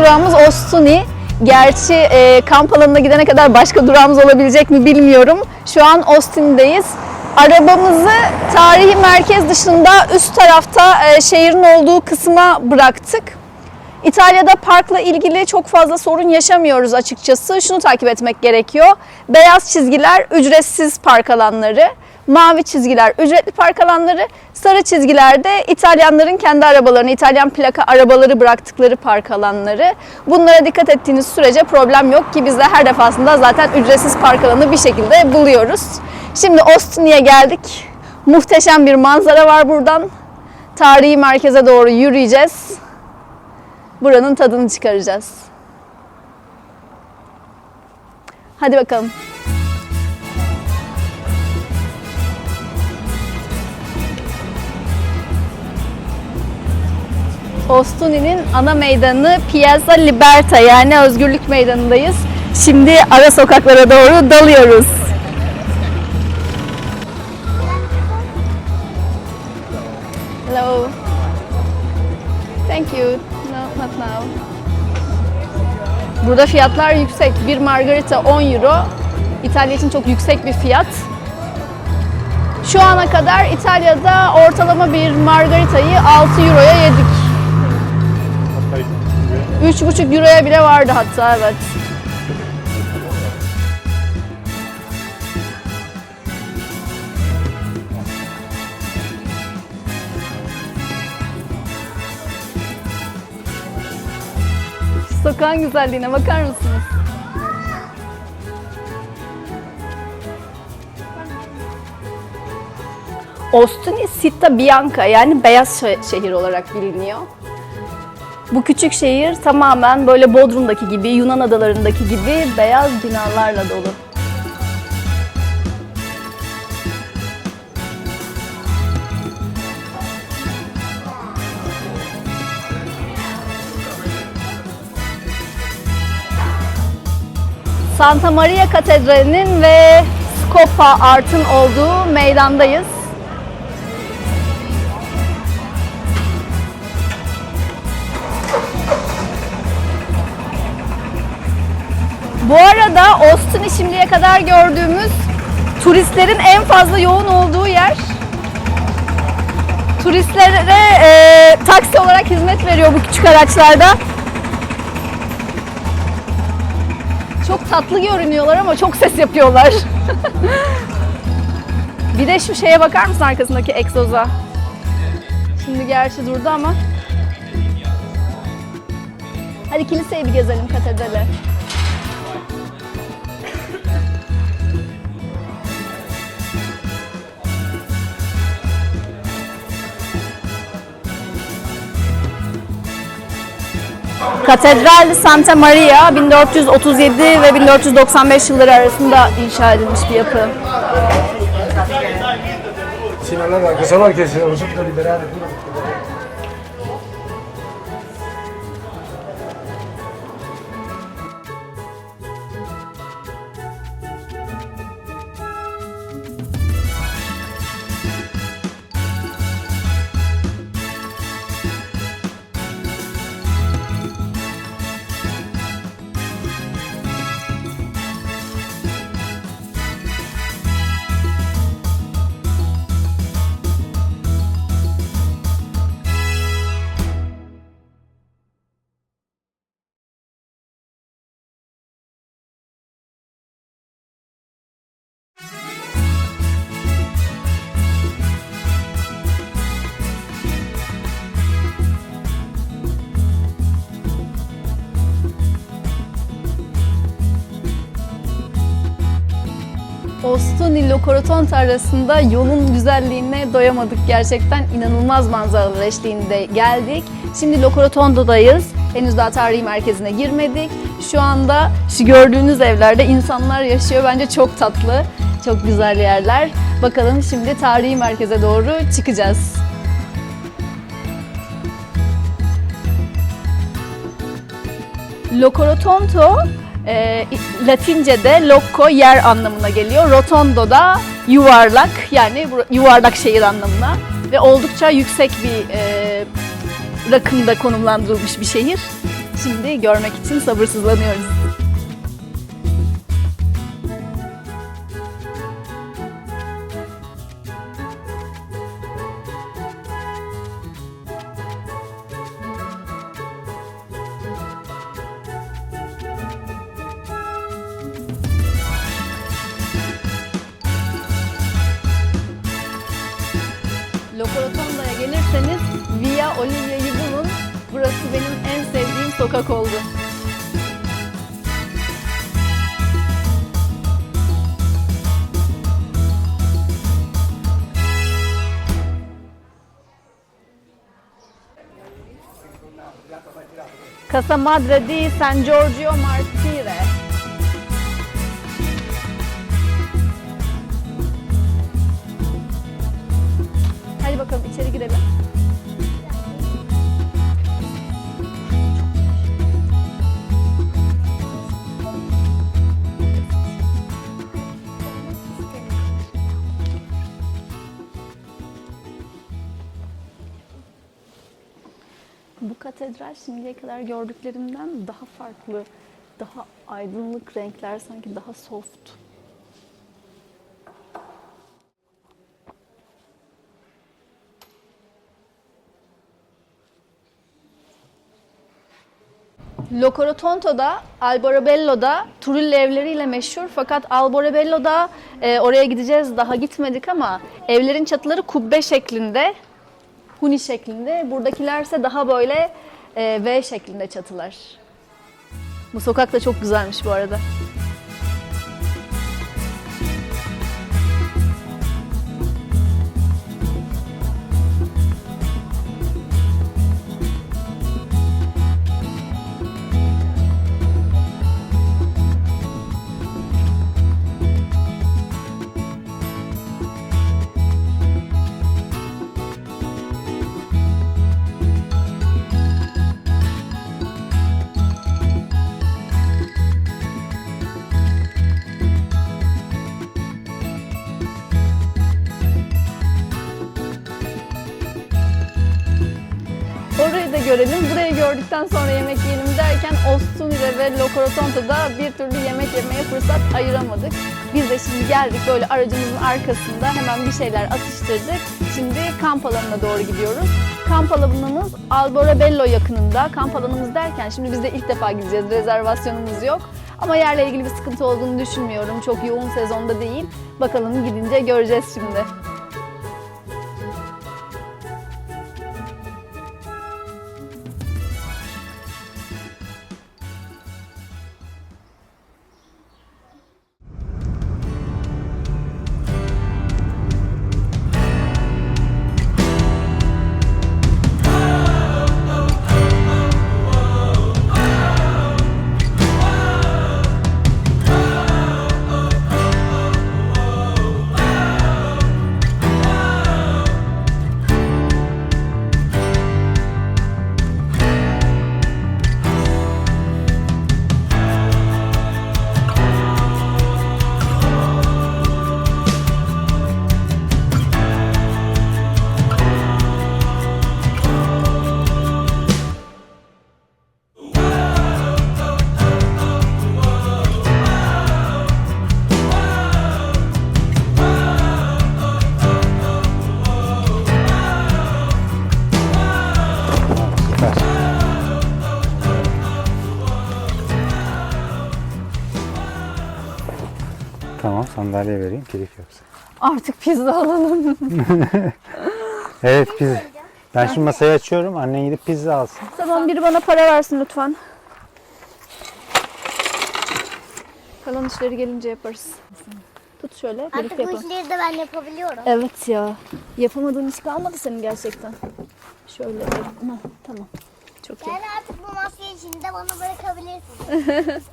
Durağımız Ostuni. Gerçi e, kamp alanına gidene kadar başka durağımız olabilecek mi bilmiyorum. Şu an Austin'deyiz. Arabamızı tarihi merkez dışında üst tarafta e, şehrin olduğu kısma bıraktık. İtalya'da parkla ilgili çok fazla sorun yaşamıyoruz açıkçası. Şunu takip etmek gerekiyor. Beyaz çizgiler ücretsiz park alanları, mavi çizgiler ücretli park alanları, sarı çizgiler de İtalyanların kendi arabalarını, İtalyan plaka arabaları bıraktıkları park alanları. Bunlara dikkat ettiğiniz sürece problem yok ki biz de her defasında zaten ücretsiz park alanı bir şekilde buluyoruz. Şimdi Austin'e geldik. Muhteşem bir manzara var buradan. Tarihi merkeze doğru yürüyeceğiz buranın tadını çıkaracağız. Hadi bakalım. Ostuni'nin ana meydanı Piazza Liberta yani Özgürlük Meydanı'ndayız. Şimdi ara sokaklara doğru dalıyoruz. Hello. Thank you. No, not now. Burada fiyatlar yüksek. Bir margarita 10 euro. İtalya için çok yüksek bir fiyat. Şu ana kadar İtalya'da ortalama bir margaritayı 6 euroya yedik. 3,5 euroya bile vardı hatta evet. Sokağın güzelliğine bakar mısınız? Ostuni Città Bianca yani beyaz şe- şehir olarak biliniyor. Bu küçük şehir tamamen böyle Bodrum'daki gibi, Yunan adalarındaki gibi beyaz binalarla dolu. Santa Maria Katedrali'nin ve Scopa Art'ın olduğu meydandayız. Bu arada Austin'i şimdiye kadar gördüğümüz turistlerin en fazla yoğun olduğu yer. Turistlere e, taksi olarak hizmet veriyor bu küçük araçlarda. Çok tatlı görünüyorlar ama çok ses yapıyorlar. bir de şu şeye bakar mısın arkasındaki egzoza? Şimdi gerçi durdu ama. Hadi kiliseyi bir gezelim katedrale. Katedral Santa Maria 1437 ve 1495 yılları arasında inşa edilmiş bir yapı. Sino allora cosa vuoi che siamo subito liberare tutto? Ostuni Lokorotonta arasında yolun güzelliğine doyamadık gerçekten. inanılmaz manzaralar eşliğinde geldik. Şimdi Lokorotondo'dayız. Henüz daha tarihi merkezine girmedik. Şu anda şu gördüğünüz evlerde insanlar yaşıyor. Bence çok tatlı, çok güzel yerler. Bakalım şimdi tarihi merkeze doğru çıkacağız. Locorotonto e, Latince'de loco yer anlamına geliyor. Rotondo da yuvarlak yani yuvarlak şehir anlamına ve oldukça yüksek bir e, rakımda konumlandırılmış bir şehir. Şimdi görmek için sabırsızlanıyoruz. Olivia'yı bulun. Burası benim en sevdiğim sokak oldu. Casa Madre di San Giorgio Martire. Katedral şimdiye kadar gördüklerimden daha farklı, daha aydınlık renkler, sanki daha soft. Locorotonto'da, Alborobello'da Turilli evleriyle meşhur fakat Alborobello'da e, oraya gideceğiz daha gitmedik ama evlerin çatıları kubbe şeklinde, huni şeklinde. Buradakilerse daha böyle e, V şeklinde çatılar. Bu sokak da çok güzelmiş bu arada. Orayı da görelim. Burayı gördükten sonra yemek yiyelim derken Ostunire ve Locorotonto'da bir türlü yemek yemeye fırsat ayıramadık. Biz de şimdi geldik böyle aracımızın arkasında hemen bir şeyler atıştırdık. Şimdi kamp alanına doğru gidiyoruz. Kamp alanımız Alborabello yakınında. Kamp alanımız derken şimdi biz de ilk defa gideceğiz. Rezervasyonumuz yok. Ama yerle ilgili bir sıkıntı olduğunu düşünmüyorum. Çok yoğun sezonda değil. Bakalım gidince göreceğiz şimdi. Tamam sandalye vereyim keyif yapsın. Artık pizza alalım. Evet pizza. Ben şimdi masayı açıyorum. Annen gidip pizza alsın. Tamam biri bana para versin lütfen. Kalan işleri gelince yaparız. Tut şöyle Artık birlikte bu yapalım. işleri de ben yapabiliyorum. Evet ya. Yapamadığın iş kalmadı senin gerçekten. Şöyle Hah, tamam. Çok iyi. Yani artık bu maskeyi şimdi de bana bırakabilirsin.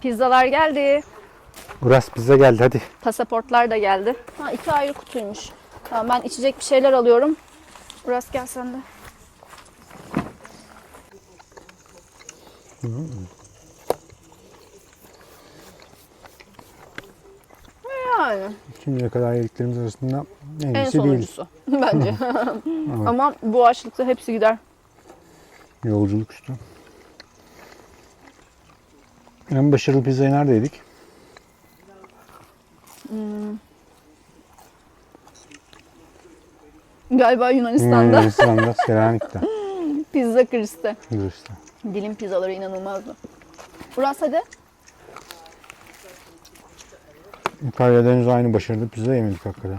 Pizzalar geldi. Uras pizza geldi hadi. Pasaportlar da geldi. Ha iki ayrı kutuymuş. Tamam ben içecek bir şeyler alıyorum. Uras gel sen de. Yani. Şimdiye kadar yediklerimiz arasında En, En iyisi bence. Ama bu açlıkta hepsi gider. Yolculuk üstü. En başarılı pizzayı nerede yedik? Galiba Yunanistan'da Yunanistan'da, Selanik'te. pizza kristi. Yunanistan'da. Dilim pizzaları inanılmazdı. Uras hadi. İtalya'da henüz aynı başarılı pizza yemedik hakikaten.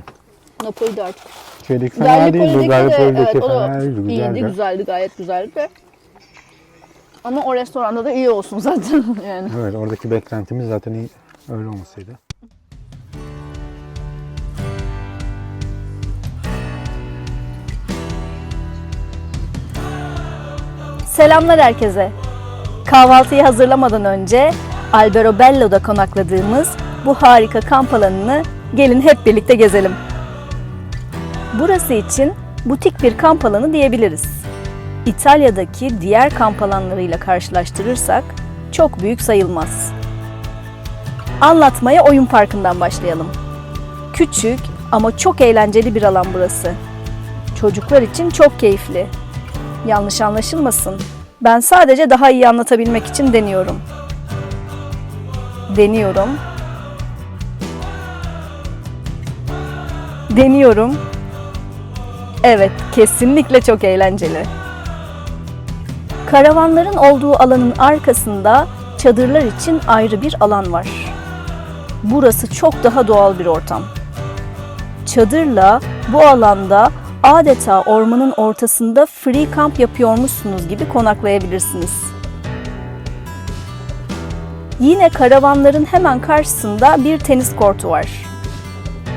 Napoli'de artık. Şeydeki fena değil. Bu Gallipoli'deki evet, fena değildi. iyiydi, Güzeldi. güzeldi, gayet güzeldi. Ama o restoranda da iyi olsun zaten yani. Evet oradaki beklentimiz zaten iyi. Öyle olmasaydı. Selamlar herkese. Kahvaltıyı hazırlamadan önce Albero Bello'da konakladığımız bu harika kamp alanını gelin hep birlikte gezelim. Burası için butik bir kamp alanı diyebiliriz. İtalya'daki diğer kamp alanlarıyla karşılaştırırsak çok büyük sayılmaz. Anlatmaya oyun parkından başlayalım. Küçük ama çok eğlenceli bir alan burası. Çocuklar için çok keyifli. Yanlış anlaşılmasın. Ben sadece daha iyi anlatabilmek için deniyorum. Deniyorum. Deniyorum. Evet, kesinlikle çok eğlenceli. Karavanların olduğu alanın arkasında çadırlar için ayrı bir alan var. Burası çok daha doğal bir ortam. Çadırla bu alanda adeta ormanın ortasında free kamp yapıyormuşsunuz gibi konaklayabilirsiniz. Yine karavanların hemen karşısında bir tenis kortu var.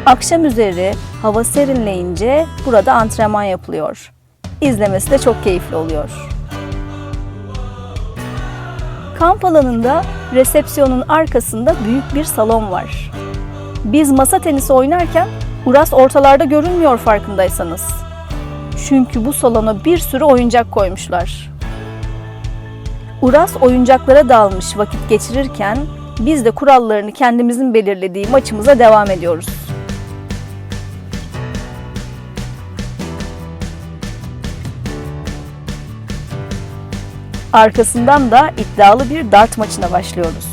Akşam üzeri hava serinleyince burada antrenman yapılıyor. İzlemesi de çok keyifli oluyor. Kamp alanında resepsiyonun arkasında büyük bir salon var. Biz masa tenisi oynarken Uras ortalarda görünmüyor farkındaysanız. Çünkü bu salona bir sürü oyuncak koymuşlar. Uras oyuncaklara dalmış vakit geçirirken biz de kurallarını kendimizin belirlediği maçımıza devam ediyoruz. Arkasından da iddialı bir dart maçına başlıyoruz.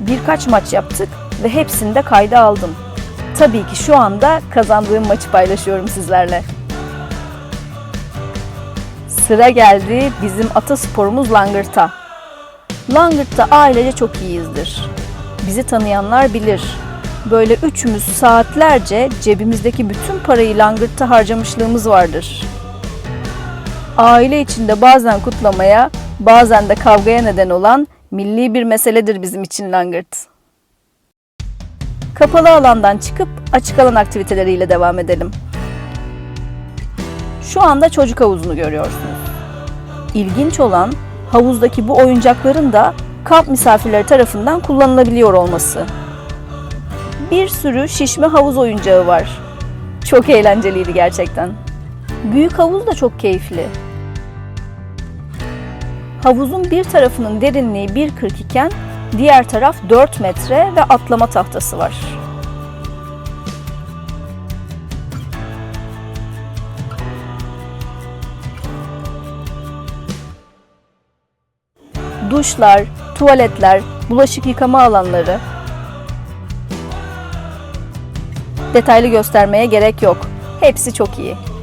Birkaç maç yaptık ve hepsini de kayda aldım. Tabii ki şu anda kazandığım maçı paylaşıyorum sizlerle. Sıra geldi bizim atasporumuz langırta. Langırtta ailece çok iyiyizdir. Bizi tanıyanlar bilir. Böyle üçümüz saatlerce cebimizdeki bütün parayı langırtta harcamışlığımız vardır. Aile içinde bazen kutlamaya, bazen de kavgaya neden olan milli bir meseledir bizim için langırt. Kapalı alandan çıkıp açık alan aktiviteleriyle devam edelim. Şu anda çocuk havuzunu görüyorsunuz. İlginç olan havuzdaki bu oyuncakların da kamp misafirleri tarafından kullanılabiliyor olması. Bir sürü şişme havuz oyuncağı var. Çok eğlenceliydi gerçekten. Büyük havuz da çok keyifli. Havuzun bir tarafının derinliği 1.40 iken diğer taraf 4 metre ve atlama tahtası var. Duşlar, tuvaletler, bulaşık yıkama alanları. Detaylı göstermeye gerek yok. Hepsi çok iyi.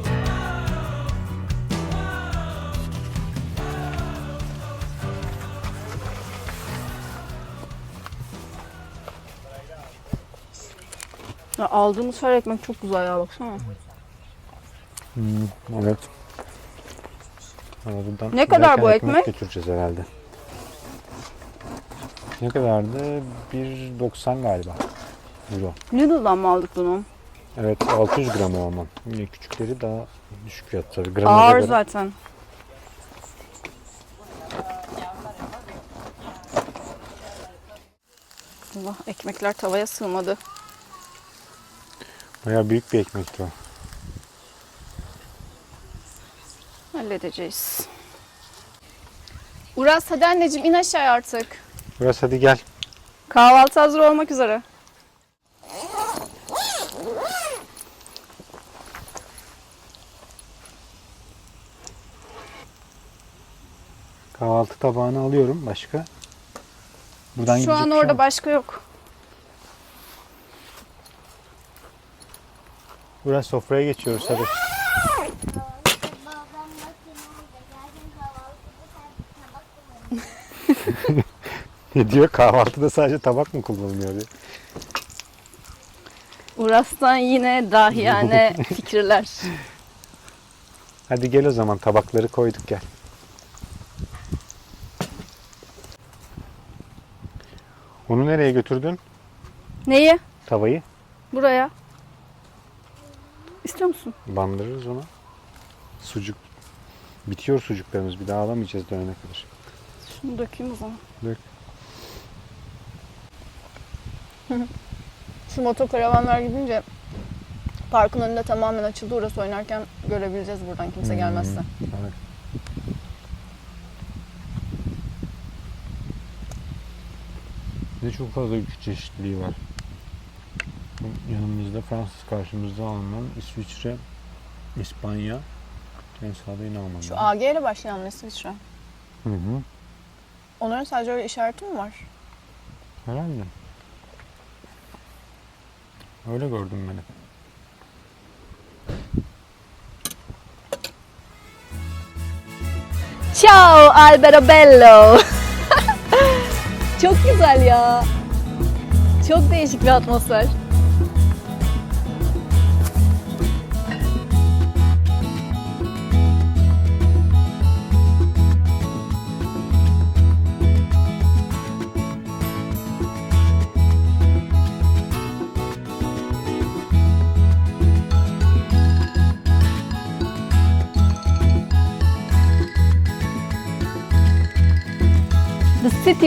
Ya aldığımız her ekmek çok güzel ya baksana. Evet. Ama buradan Ne kadar bu ekmek? Götüreceğiz herhalde. Ne kadardı? 1.90 galiba. Euro. Lidl'dan mı aldık bunu? Evet 600 gram o ama. Yine küçükleri daha düşük fiyat tabii. Gramajı Ağır göre. zaten. Allah ekmekler tavaya sığmadı. Baya büyük bir ekmekti o. Halledeceğiz. Uras hadi anneciğim in aşağı artık. Uras hadi gel. Kahvaltı hazır olmak üzere. Kahvaltı tabağını alıyorum. Başka? Buradan Şu an şey orada başka yok. Burası sofraya geçiyoruz hadi. Ne diyor? Kahvaltıda sadece tabak mı kullanılıyor diyor. Uras'tan yine dahiyane fikirler. Hadi gel o zaman tabakları koyduk gel. Onu nereye götürdün? Neyi? Tavayı. Buraya. İstiyor musun? Bandırırız ona. Sucuk. Bitiyor sucuklarımız. Bir daha alamayacağız dönene kadar. Şunu dökeyim o zaman. Dök. Şu motokaravanlar gidince parkın önünde tamamen açıldı. Orası oynarken görebileceğiz buradan kimse gelmezse. Evet. Bir de çok fazla ülke çeşitliliği var. Yanımızda Fransız, karşımızda Alman, İsviçre, İspanya. En sağda yine Alman. Şu AG ile başlayan İsviçre. Hı hı. Onların sadece öyle işareti mi var? Herhalde. Öyle gördüm ben hep. Ciao Alberobello. Çok güzel ya. Çok değişik bir atmosfer.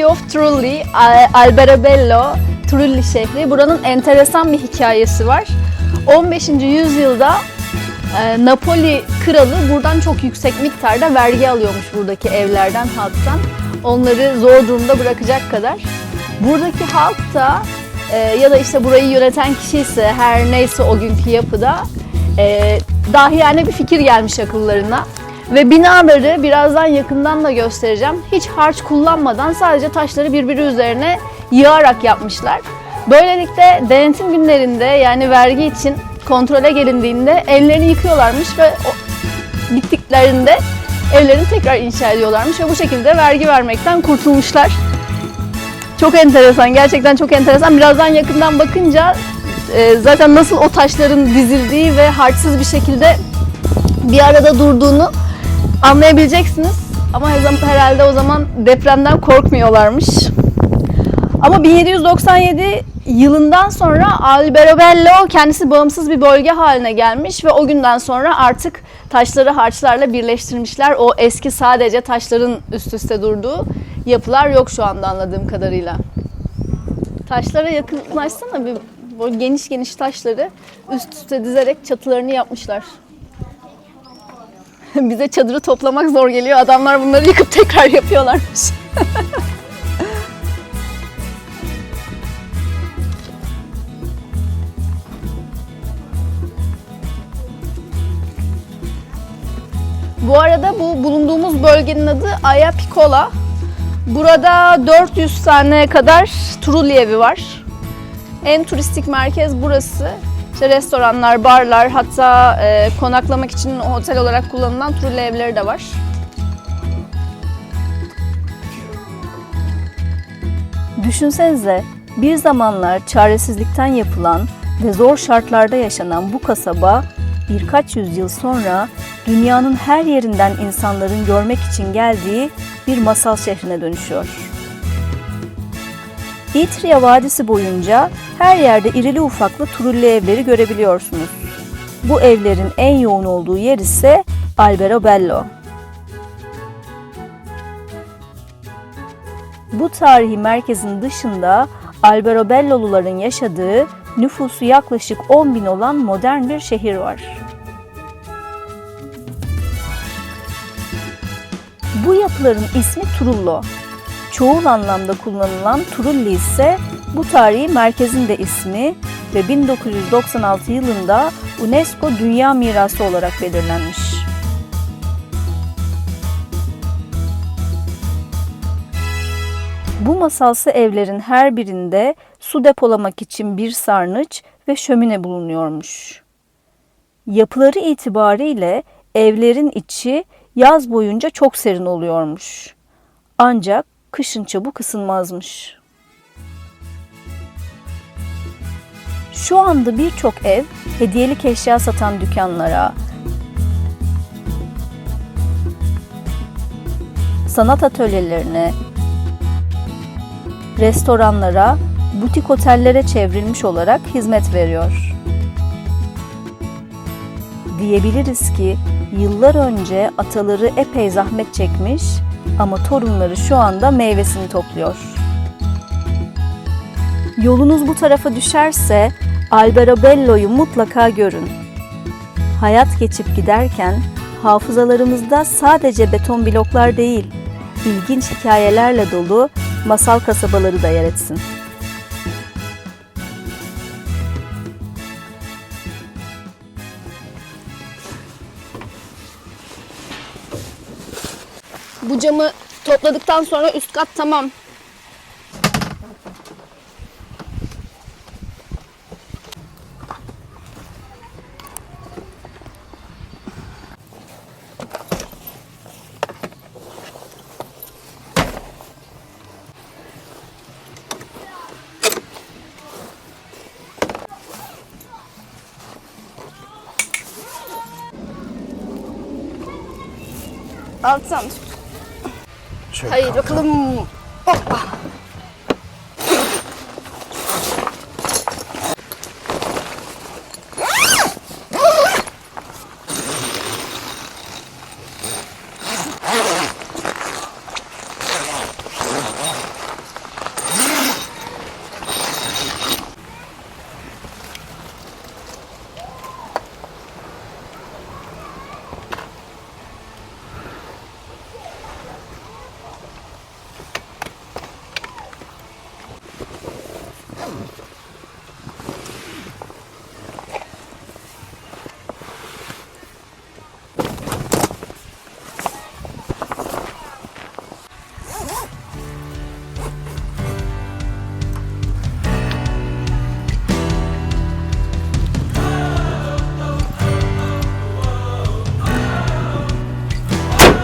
Of Trulli, Al- Alberobello, Trulli şehri. Buranın enteresan bir hikayesi var. 15. yüzyılda e, Napoli kralı buradan çok yüksek miktarda vergi alıyormuş buradaki evlerden, halktan. Onları zor durumda bırakacak kadar. Buradaki halk da e, ya da işte burayı yöneten kişi ise her neyse o günkü yapıda e, dahiyane bir fikir gelmiş akıllarına. Ve binaları birazdan yakından da göstereceğim. Hiç harç kullanmadan sadece taşları birbiri üzerine yığarak yapmışlar. Böylelikle denetim günlerinde yani vergi için kontrole gelindiğinde ellerini yıkıyorlarmış ve bittiklerinde evlerini tekrar inşa ediyorlarmış ve bu şekilde vergi vermekten kurtulmuşlar. Çok enteresan, gerçekten çok enteresan. Birazdan yakından bakınca e, zaten nasıl o taşların dizildiği ve harçsız bir şekilde bir arada durduğunu anlayabileceksiniz. Ama herhalde o zaman depremden korkmuyorlarmış. Ama 1797 yılından sonra Alberobello kendisi bağımsız bir bölge haline gelmiş ve o günden sonra artık taşları harçlarla birleştirmişler. O eski sadece taşların üst üste durduğu yapılar yok şu anda anladığım kadarıyla. Taşlara yakınlaşsana bir böyle geniş geniş taşları üst üste dizerek çatılarını yapmışlar. Bize çadırı toplamak zor geliyor. Adamlar bunları yıkıp tekrar yapıyorlarmış. Bu arada bu bulunduğumuz bölgenin adı Aya Piccola. Burada 400 tane kadar Trulli evi var. En turistik merkez burası. İşte restoranlar, barlar, hatta e, konaklamak için otel olarak kullanılan Trulli evleri de var. Düşünsenize bir zamanlar çaresizlikten yapılan ve zor şartlarda yaşanan bu kasaba birkaç yüzyıl sonra dünyanın her yerinden insanların görmek için geldiği bir masal şehrine dönüşüyor. İtria Vadisi boyunca her yerde irili ufaklı turulli evleri görebiliyorsunuz. Bu evlerin en yoğun olduğu yer ise Alberobello. Bu tarihi merkezin dışında Alberobelloluların yaşadığı nüfusu yaklaşık 10 bin olan modern bir şehir var. Bu yapıların ismi Trullo. Çoğul anlamda kullanılan Trulli ise bu tarihi merkezin de ismi ve 1996 yılında UNESCO Dünya Mirası olarak belirlenmiş. Bu masalsı evlerin her birinde su depolamak için bir sarnıç ve şömine bulunuyormuş. Yapıları itibariyle evlerin içi yaz boyunca çok serin oluyormuş. Ancak kışın çabuk ısınmazmış. Şu anda birçok ev hediyelik eşya satan dükkanlara, sanat atölyelerine, restoranlara, butik otellere çevrilmiş olarak hizmet veriyor. Diyebiliriz ki yıllar önce ataları epey zahmet çekmiş ama torunları şu anda meyvesini topluyor. Yolunuz bu tarafa düşerse Alberobello'yu mutlaka görün. Hayat geçip giderken hafızalarımızda sadece beton bloklar değil, ilginç hikayelerle dolu masal kasabaları da yer etsin. Bu camı topladıktan sonra üst kat tamam. Alttan tut. Hayır bakalım. Hoppa.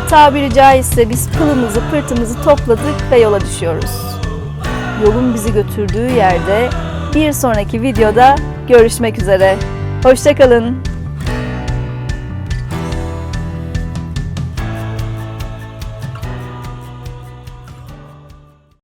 Tabiri caizse biz pılımızı pırtımızı topladık ve yola düşüyoruz. Yolun bizi götürdüğü yerde bir sonraki videoda görüşmek üzere. Hoşçakalın.